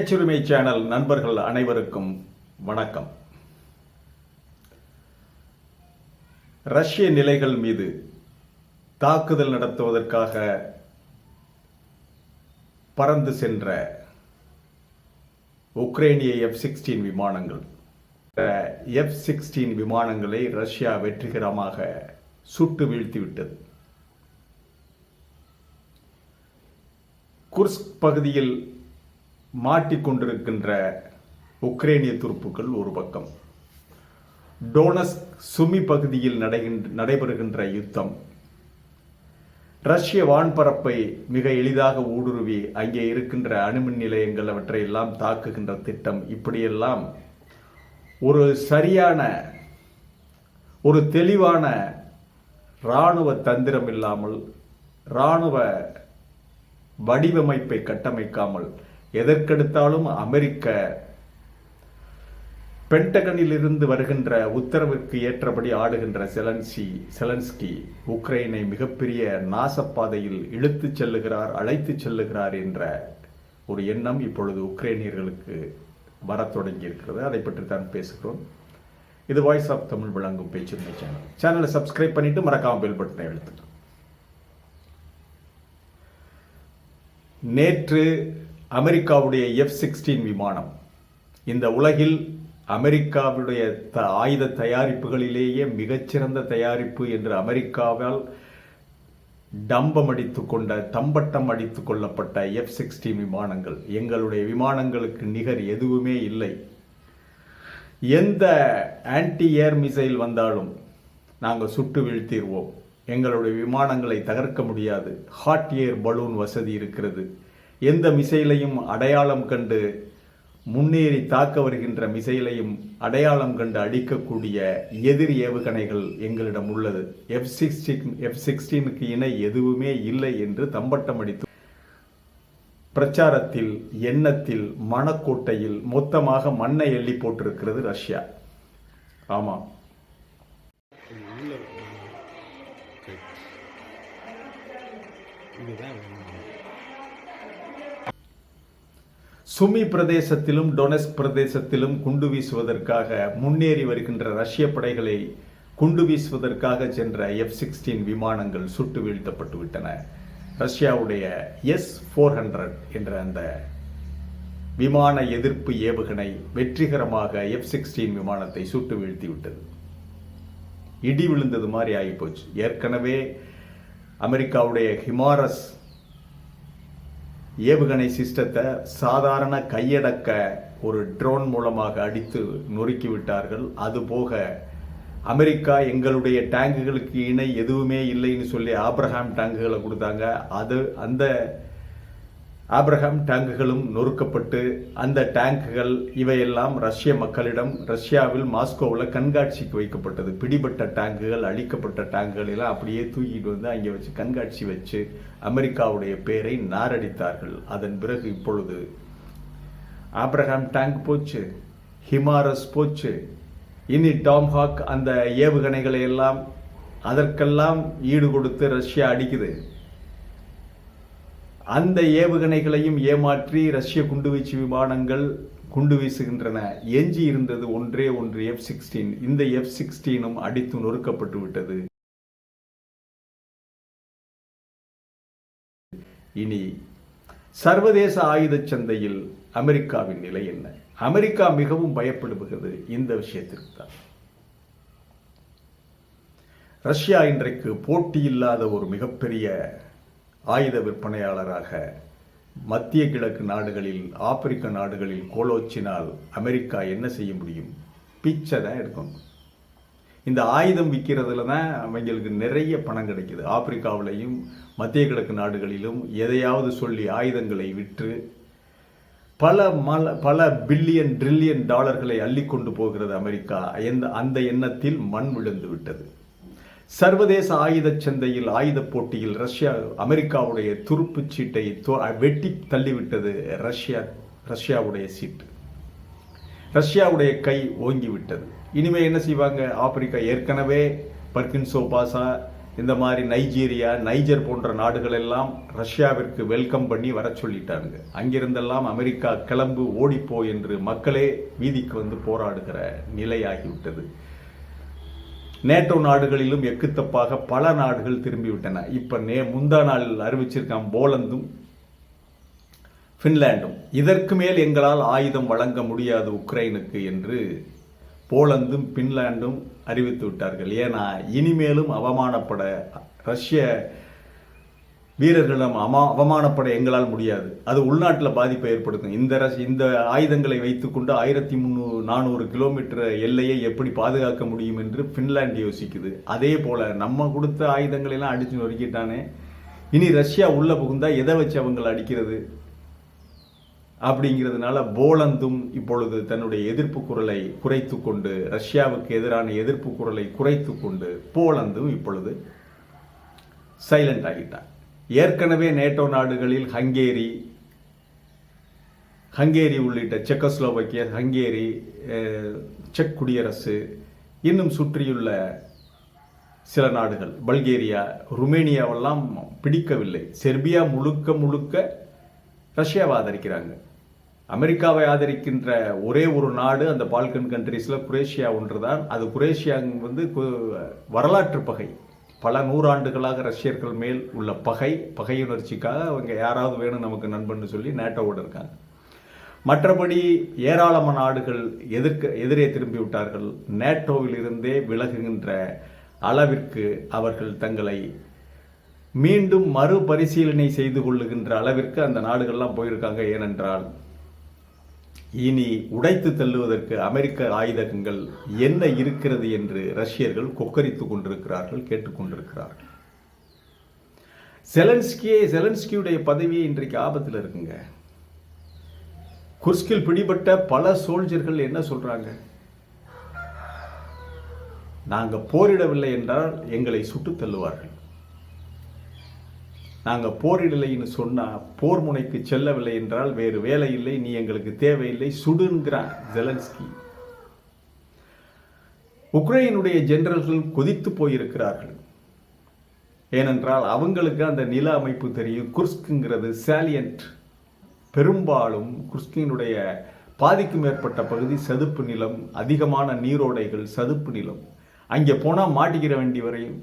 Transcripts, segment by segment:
பேச்சுரிமை channel நண்பர்கள் அனைவருக்கும் வணக்கம். ரஷ்ய நிலைகள் மீது தாக்குதல் நடத்துவதற்காக பறந்து சென்ற உக்ரைனிய எஃப் சிக்ஸ்டீன் விமானங்கள். எஃப் சிக்ஸ்டீன் விமானங்களை ரஷ்யா வெற்றிகரமாக சுட்டு வீழ்த்திவிட்டது. குர்ஸ்க் பகுதியில் மாட்டிக்கொண்டிருக்கின்ற உக்ரைனிய துருப்புக்கள் ஒரு பக்கம். டோனஸ் சுமி பகுதியில் நடைகின்ற நடைபெறுகின்ற யுத்தம். ரஷ்ய வான்பரப்பை மிக எளிதாக ஊடுருவி அங்கே இருக்கின்ற அணுமின் நிலையங்கள் அவற்றையெல்லாம் தாக்குகின்ற திட்டம். இப்படியெல்லாம் ஒரு சரியான ஒரு தெளிவான இராணுவ தந்திரம் இல்லாமல் இராணுவ வடிவமைப்பை கட்டமைக்காமல் எதற்கெடுத்தாலும் அமெரிக்க பென்டகனில் இருந்து வருகின்ற உத்தரவிற்கு ஏற்றபடி ஆடுகின்ற செலன்சி செலன்ஸ்கி உக்ரைனை மிகப்பெரிய நாசப்பாதையில் இழுத்துச் செல்லுகிறார் அழைத்துச் செல்லுகிறார் என்ற ஒரு எண்ணம் இப்பொழுது உக்ரைனியர்களுக்கு வரத் தொடங்கி இருக்கிறது அதை பற்றி தான் பேசுகிறோம். இது வாய்ஸ் ஆஃப் தமிழ் விளங்கும் பேச்சுரிமை சேனல். சேனலை சப்ஸ்கிரைப் பண்ணிட்டு மறக்காம பெல் பட்டனை எழுத்துக்கணும் நேற்று அமெரிக்காவுடைய எஃப் சிக்ஸ்டீன் விமானம். இந்த உலகில் அமெரிக்காவுடைய த ஆயுத தயாரிப்புகளிலேயே மிகச்சிறந்த தயாரிப்பு என்று அமெரிக்காவால் டம்பம் அடித்து கொண்ட தம்பட்டம் அடித்து கொள்ளப்பட்ட எஃப் சிக்ஸ்டீன் விமானங்கள். எங்களுடைய விமானங்களுக்கு நிகர் எதுவுமே இல்லை. எந்த ஆன்டி ஏர் மிசைல் வந்தாலும் நாங்கள் சுட்டு வீழ்த்திடுவோம். எங்களுடைய விமானங்களை தகர்க்க முடியாது. ஹாட் ஏர் பலூன் வசதி இருக்கிறது. எந்த மிசைலையும் அடையாளம் கண்டு முன்னேறி தாக்க வருகின்ற மிசைலையும் அடையாளம் கண்டு அடிக்கக்கூடிய எதிர் ஏவுகணைகள் எங்களிடம் உள்ளது. எஃப் சிக்ஸ்டீன் எஃப் சிக்ஸ்டீனுக்கு இணை எதுவுமே இல்லை என்று தம்பட்டம் அடித்து பிரச்சாரத்தில் எண்ணத்தில் மணக்கோட்டையில் மொத்தமாக மண்ணை எள்ளி போட்டிருக்கிறது ரஷ்யா. ஆமாம் இதுதான் சுமி பிரதேசத்திலும் டொனஸ் பிரதேசத்திலும் குண்டு வீசுவதற்காக முன்னேறி வருகின்ற ரஷ்ய படைகளை குண்டு வீசுவதற்காக சென்ற எஃப் சிக்ஸ்டீன் விமானங்கள் சுட்டு வீழ்த்தப்பட்டு விட்டன. ரஷ்யாவுடைய எஸ் ஃபோர் ஹண்ட்ரட் என்ற அந்த விமான எதிர்ப்பு ஏவுகணை வெற்றிகரமாக எஃப் சிக்ஸ்டீன் விமானத்தை சுட்டு வீழ்த்தி விட்டது. இடி விழுந்தது மாதிரி ஆகிப்போச்சு. ஏற்கனவே அமெரிக்காவுடைய ஹிமாரஸ் ஏவுகணை சிஸ்டத்தை சாதாரண கையடக்க ஒரு ட்ரோன் மூலமாக அடித்து நொறுக்கி விட்டார்கள். அதுபோக அமெரிக்கா எங்களுடைய டேங்குகளுக்கு இணை எதுவுமே இல்லைன்னு சொல்லி ஆப்ரஹாம் டேங்குகளை கொடுத்தாங்க. அது அந்த ஆப்ரஹாம் டேங்குகளும் நொறுக்கப்பட்டு அந்த டேங்குகள் இவையெல்லாம் ரஷ்ய மக்களிடம் ரஷ்யாவில் மாஸ்கோவில் கண்காட்சிக்கு வைக்கப்பட்டது. பிடிபட்ட டேங்குகள் அழிக்கப்பட்ட டேங்குகள் எல்லாம் அப்படியே தூக்கிட்டு வந்து அங்கே வச்சு கண்காட்சி வச்சு அமெரிக்காவுடைய பேரை நாரடித்தார்கள். அதன் பிறகு இப்பொழுது ஆப்ரஹாம் டேங்க் போச்சு ஹிமாரஸ் போச்சு. இனி டாம்ஹாக் அந்த ஏவுகணைகளை எல்லாம் அதற்கெல்லாம் ஈடு கொடுத்து ரஷ்யா அடிக்குது. அந்த ஏவுகணைகளையும் ஏமாற்றி ரஷ்ய குண்டுவீச்சு விமானங்கள் குண்டு வீசுகின்றன. எஞ்சி இருந்தது ஒன்றே ஒன்று எஃப் சிக்ஸ்டீன் இந்த எஃப் சிக்ஸ்டீனும் அடித்து நொறுக்கப்பட்டு விட்டது. இனி சர்வதேச ஆயுத சந்தையில் அமெரிக்காவின் நிலை என்ன? அமெரிக்கா மிகவும் பயப்படுகிறது இந்த விஷயத்திற்கு தான் ரஷ்யா இன்றைக்கு போட்டி இல்லாத ஒரு மிகப்பெரிய ஆயுத விற்பனையாளராக மத்திய கிழக்கு நாடுகளில் ஆப்பிரிக்க நாடுகளில் கோலோச்சினால் அமெரிக்கா என்ன செய்ய முடியும்? பிச்சை தான் எடுக்கணும். இந்த ஆயுதம் விற்கிறதுல தான் அவங்களுக்கு நிறைய பணம் கிடைக்கிது. ஆப்பிரிக்காவிலையும் மத்திய கிழக்கு நாடுகளிலும் எதையாவது சொல்லி ஆயுதங்களை விற்று பல மல பல பில்லியன் ட்ரில்லியன் டாலர்களை அள்ளி கொண்டு போகிறது அமெரிக்கா. எந்த அந்த எண்ணத்தில் மண் விழுந்து விட்டது. சர்வதேச ஆயுத சந்தையில் ஆயுத போட்டியில் ரஷ்யா அமெரிக்காவுடைய துருப்பு சீட்டை வெட்டி தள்ளிவிட்டது ரஷ்யா ரஷ்யாவுடைய சீட்டு. ரஷ்யாவுடைய கை ஓங்கி விட்டது இனிமே என்ன செய்வாங்க? ஆப்பிரிக்கா ஏற்கனவே பர்கின்சோ பாசா இந்த மாதிரி நைஜீரியா நைஜர் போன்ற நாடுகள் எல்லாம் ரஷ்யாவிற்கு வெல்கம் பண்ணி வர சொல்லிட்டாங்க. அங்கிருந்தெல்லாம் அமெரிக்கா கிளம்பு ஓடிப்போ என்று மக்களே வீதிக்கு வந்து போராடுகிற நிலையாகிவிட்டது. நேட்டோ நாடுகளிலும் எக்குத்தப்பாக பல நாடுகள் திரும்பிவிட்டன. இப்போ நே முந்தா நாள் அறிவிச்சிருக்கான் போலந்தும் ஃபின்லாண்டும். இதற்கு மேல் எங்களால் ஆயுதம் வழங்க முடியாது உக்ரைனுக்கு என்று போலந்தும் பின்லாண்டும் அறிவித்து விட்டார்கள். ஏன்னா இனிமேலும் அவமானப்பட ரஷ்ய வீரர்களிடம் அமா அவமானப்பட எங்களால் முடியாது. அது உள்நாட்டில் பாதிப்பை ஏற்படுத்தும். இந்த ரஷ் இந்த ஆயுதங்களை வைத்துக்கொண்டு ஆயிரத்தி முந்நூறு நானூறு கிலோமீட்டர் எல்லையை எப்படி பாதுகாக்க முடியும் என்று ஃபின்லாண்டு யோசிக்குது. அதே போல் நம்ம கொடுத்த ஆயுதங்களை எல்லாம் அடிச்சு நொறுக்கிட்டானே. இனி ரஷ்யா உள்ளே புகுந்தால் எதை வச்சு அவங்களை அடிக்கிறது? அப்படிங்கிறதுனால போலந்தும் இப்பொழுது தன்னுடைய எதிர்ப்பு குரலை குறைத்து கொண்டு ரஷ்யாவுக்கு எதிரான எதிர்ப்பு குரலை குறைத்து கொண்டு போலந்தும் இப்பொழுது சைலண்ட் ஆகிட்டான் ஏற்கனவே நேட்டோ நாடுகளில் ஹங்கேரி ஹங்கேரி உள்ளிட்ட செக்கோஸ்லோவக்கியா ஹங்கேரி செக் குடியரசு இன்னும் சுற்றியுள்ள சில நாடுகள் பல்கேரியா ருமேனியாவெல்லாம் பிடிக்கவில்லை. செர்பியா முழுக்க முழுக்க ரஷ்யாவை ஆதரிக்கிறாங்க. அமெரிக்காவை ஆதரிக்கின்ற ஒரே ஒரு நாடு அந்த பால்கன் கண்ட்ரீஸில் குரேஷியா ஒன்று தான் அது குரேஷியா வந்து வரலாற்று பகை. பல நூறாண்டுகளாக ரஷ்யர்கள் மேல் உள்ள பகை பகையுணர்ச்சிக்காக அவங்க யாராவது வேணும் நமக்கு நண்பன்னு சொல்லி நேட்டோவோடு இருக்காங்க. மற்றபடி ஏராளமான நாடுகள் எதிர்க்க எதிரே திரும்பி விட்டார்கள். நேட்டோவிலிருந்தே விலகுகின்ற அளவிற்கு அவர்கள் தங்களை மீண்டும் மறுபரிசீலனை செய்து கொள்ளுகின்ற அளவிற்கு அந்த நாடுகள்லாம் போயிருக்காங்க. ஏனென்றால் இனி உடைத்து தள்ளுவதற்கு அமெரிக்க ஆயுதங்கள் என்ன இருக்கிறது என்று ரஷ்யர்கள் கொக்கரித்துக் கொண்டிருக்கிறார்கள் கேட்டுக்கொண்டிருக்கிறார்கள் செலன்ஸ்கியே செலன்ஸ்கியுடைய பதவியே இன்றைக்கு ஆபத்தில் இருக்குங்க. குர்ஸ்கில் பிடிபட்ட பல சோல்ஜர்கள் என்ன சொல்றாங்க? நாங்கள் போரிடவில்லை என்றால் எங்களை சுட்டு தள்ளுவார்கள். நாங்கள் போரிடலைன்னு சொன்னால் போர் முனைக்கு செல்லவில்லை என்றால் வேறு வேலை இல்லை நீ எங்களுக்கு தேவையில்லை சுடுங்கிறார் ஜெலன்ஸ்கி. உக்ரைனுடைய ஜெனரல்கள் கொதித்து போயிருக்கிறார்கள். ஏனென்றால் அவங்களுக்கு அந்த நில அமைப்பு தெரியும் குர்ஸ்குங்கிறது சாலியன்ட் பெரும்பாலும் குர்ஸ்கினுடைய பாதிக்கும் மேற்பட்ட பகுதி சதுப்பு நிலம் அதிகமான நீரோடைகள் சதுப்பு நிலம். அங்கே போனால் மாட்டிக்கிற வேண்டி வரையும்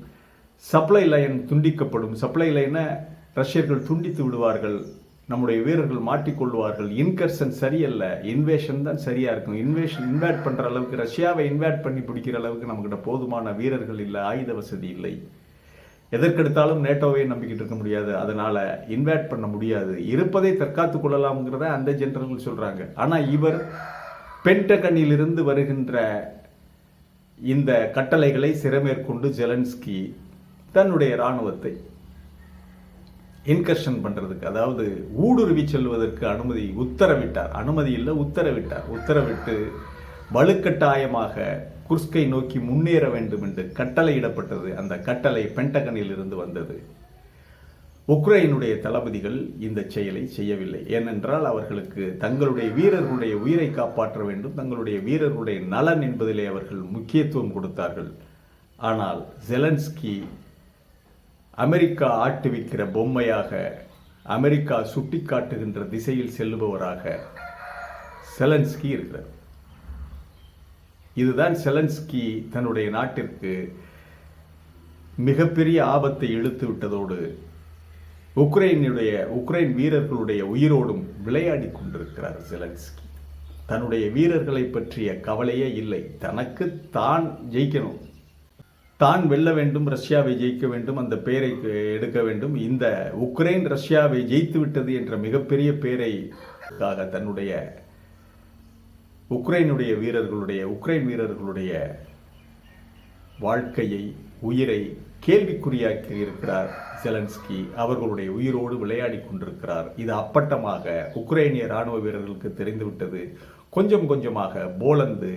சப்ளை லைன் துண்டிக்கப்படும். சப்ளை லைனை ரஷ்யர்கள் துண்டித்து விடுவார்கள். நம்முடைய வீரர்கள் மாட்டிக்கொள்வார்கள். இன்கர்ஷன் சரியல்ல. இன்வேஷன் தான் சரியாக இருக்கும். இன்வேஷன் இன்வேட் பண்ணுற அளவுக்கு ரஷ்யாவை இன்வேட் பண்ணி பிடிக்கிற அளவுக்கு நம்மக்கிட்ட போதுமான வீரர்கள் இல்லை. ஆயுத வசதி இல்லை. எதற்கெடுத்தாலும் நேட்டோவை நம்பிக்கிட்டு இருக்க முடியாது. அதனால் இன்வைட் பண்ண முடியாது. இருப்பதை தற்காத்துக் கொள்ளலாம்ங்கிறத அந்த ஜென்ரல்கள் சொல்கிறாங்க ஆனால் இவர் பென்டகனிலிருந்து வருகின்ற இந்த கட்டளைகளை சிறமேற்கொண்டு ஜெலன்ஸ்கி தன்னுடைய இராணுவத்தை இன்கர்ஷன் பண்ணுறதுக்கு அதாவது ஊடுருவி செல்வதற்கு அனுமதி உத்தரவிட்டார். அனுமதி இல்லை உத்தரவிட்டார். உத்தரவிட்டு வலுக்கட்டாயமாக குர்ஸ்கை நோக்கி முன்னேற வேண்டும் என்று கட்டளையிடப்பட்டது. அந்த கட்டளை பென்டகனில் இருந்து வந்தது. உக்ரைனுடைய தளபதிகள் இந்த செயலை செய்யவில்லை. ஏனென்றால் அவர்களுக்கு தங்களுடைய வீரர்களுடைய உயிரை காப்பாற்ற வேண்டும். தங்களுடைய வீரர்களுடைய நலன் என்பதிலே அவர்கள் முக்கியத்துவம் கொடுத்தார்கள். ஆனால் ஜெலன்ஸ்கி அமெரிக்கா ஆட்டுவிக்கிற பொம்மையாக அமெரிக்கா சுட்டிக்காட்டுகின்ற திசையில் செல்லுபவராக செலன்ஸ்கி இருக்கிறார். இதுதான் செலன்ஸ்கி தன்னுடைய நாட்டிற்கு மிகப்பெரிய ஆபத்தை இழுத்து விட்டதோடு உக்ரைனுடைய உக்ரைன் வீரர்களுடைய உயிரோடும் விளையாடி கொண்டிருக்கிறார் செலன்ஸ்கி. தன்னுடைய வீரர்களை பற்றிய கவலையே இல்லை. தனக்கு தான் ஜெயிக்கணும். தான் வெல்ல வேண்டும் ரஷ்யாவை ஜெயிக்க வேண்டும் அந்த பெயரை எடுக்க வேண்டும். இந்த உக்ரைன் ரஷ்யாவை ஜெயித்து விட்டது என்ற மிகப்பெரிய பெயரை தன்னுடைய உக்ரைனுடைய வீரர்களுடைய உக்ரைன் வீரர்களுடைய வாழ்க்கையை உயிரை கேள்விக்குறியாக்கி இருக்கிறார் செலன்ஸ்கி அவர்களுடைய உயிரோடு விளையாடி கொண்டிருக்கிறார். இது அப்பட்டமாக உக்ரைனிய ராணுவ வீரர்களுக்கு தெரிந்துவிட்டது கொஞ்சம் கொஞ்சமாக போலந்து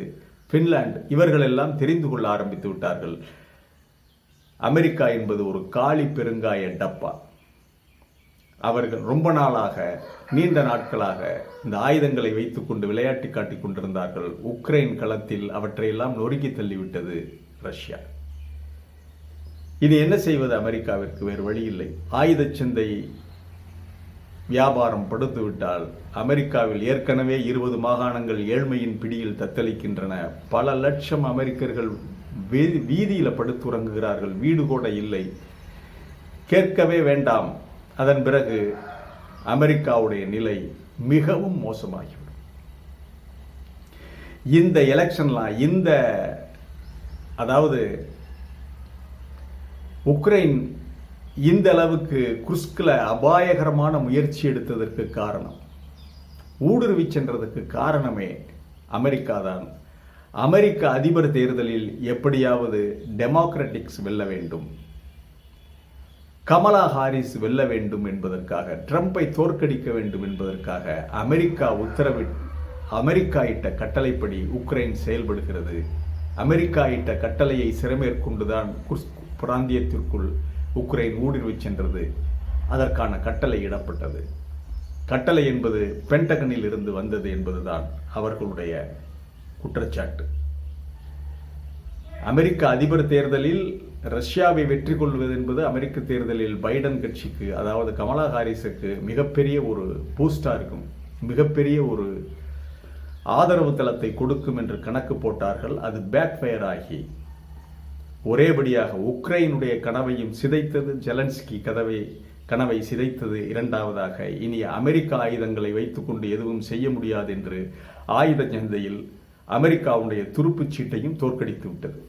பின்லாந்து இவர்கள் எல்லாம் தெரிந்து கொள்ள ஆரம்பித்து விட்டார்கள். அமெரிக்கா என்பது ஒரு காலி பெருங்காய டப்பா. அவர்கள் ரொம்ப நாளாக நீண்ட நாட்களாக இந்த ஆயுதங்களை வைத்துக்கொண்டு விளையாட்டி காட்டி கொண்டிருந்தார்கள். உக்ரைன் களத்தில் அவற்றையெல்லாம் நொறுக்கி தள்ளிவிட்டது ரஷ்யா. இனி என்ன செய்வது அமெரிக்காவிற்கு? வேறு வழி இல்லை. ஆயுத சந்தை வியாபாரம் படுத்துவிட்டால் அமெரிக்காவில் ஏற்கனவே இருபது மாகாணங்கள் ஏழ்மையின் பிடியில் தத்தளிக்கின்றன. பல லட்சம் அமெரிக்கர்கள் வீதியில் படுத்துறங்குகிறார்கள் வீடு கூட இல்லை. கேட்கவே வேண்டாம். அதன் பிறகு அமெரிக்காவுடைய நிலை மிகவும் மோசமாகிவிடும். இந்த எலெக்ஷன்லாம் இந்த அதாவது உக்ரைன் இந்த அளவுக்கு குஸ்கில் அபாயகரமான முயற்சி எடுத்ததற்கு காரணம் ஊடுருவி சென்றதுக்கு காரணமே அமெரிக்கா தான் அமெரிக்க அதிபர் தேர்தலில் எப்படியாவது டெமோக்ராட்டிக்ஸ் வெல்ல வேண்டும். கமலா ஹாரிஸ் வெல்ல வேண்டும் என்பதற்காக ட்ரம்பை தோற்கடிக்க வேண்டும் என்பதற்காக அமெரிக்கா உத்தரவி அமெரிக்கா இட்ட கட்டளைப்படி உக்ரைன் செயல்படுகிறது. அமெரிக்கா இட்ட கட்டளையை சிறமேற்கொண்டுதான் குர்ஸ்க் பிராந்தியத்திற்குள் உக்ரைன் ஊடுருவி சென்றது. அதற்கான கட்டளை இடப்பட்டது. கட்டளை என்பது பென்டகனில் இருந்து வந்தது என்பதுதான் அவர்களுடைய குற்றச்சாட்டு. அமெரிக்க அதிபர் தேர்தலில் ரஷ்யாவை வெற்றி கொள்வது என்பது அமெரிக்க தேர்தலில் பைடன் கட்சிக்கு அதாவது கமலா ஹாரிஸுக்கு மிகப்பெரிய ஒரு பூஸ்டாக இருக்கும். மிகப்பெரிய ஒரு ஆதரவு தளத்தை கொடுக்கும் என்று கணக்கு போட்டார்கள். அது பேக்ஃபயர் ஆகி ஒரேபடியாக உக்ரைனுடைய கனவையும் சிதைத்தது ஜெலன்ஸ்கி கதவை கனவை சிதைத்தது இரண்டாவதாக இனி அமெரிக்க ஆயுதங்களை வைத்துக்கொண்டு எதுவும் செய்ய முடியாது என்று ஆயுத சந்தையில் அமெரிக்காவுடைய துருப்புச் சீட்டையும் தோற்கடித்து விட்டது.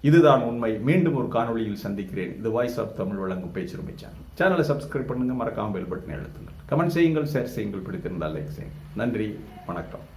இதுதான் உண்மை. மீண்டும் ஒரு காணொளியில் சந்திக்கிறேன். இது வாய்ஸ் ஆஃப் தமிழ் வழங்கும் பேச்சுரிமை சேனல். சேனலை சப்ஸ்கிரைப் பண்ணுங்கள் மறக்காமல் பெல் பட்டனை அழுத்துங்கள் கமெண்ட் செய்யுங்கள் ஷேர் செய்யுங்கள். பிடித்திருந்தால் லைக் செய்யுங்கள். நன்றி. வணக்கம்.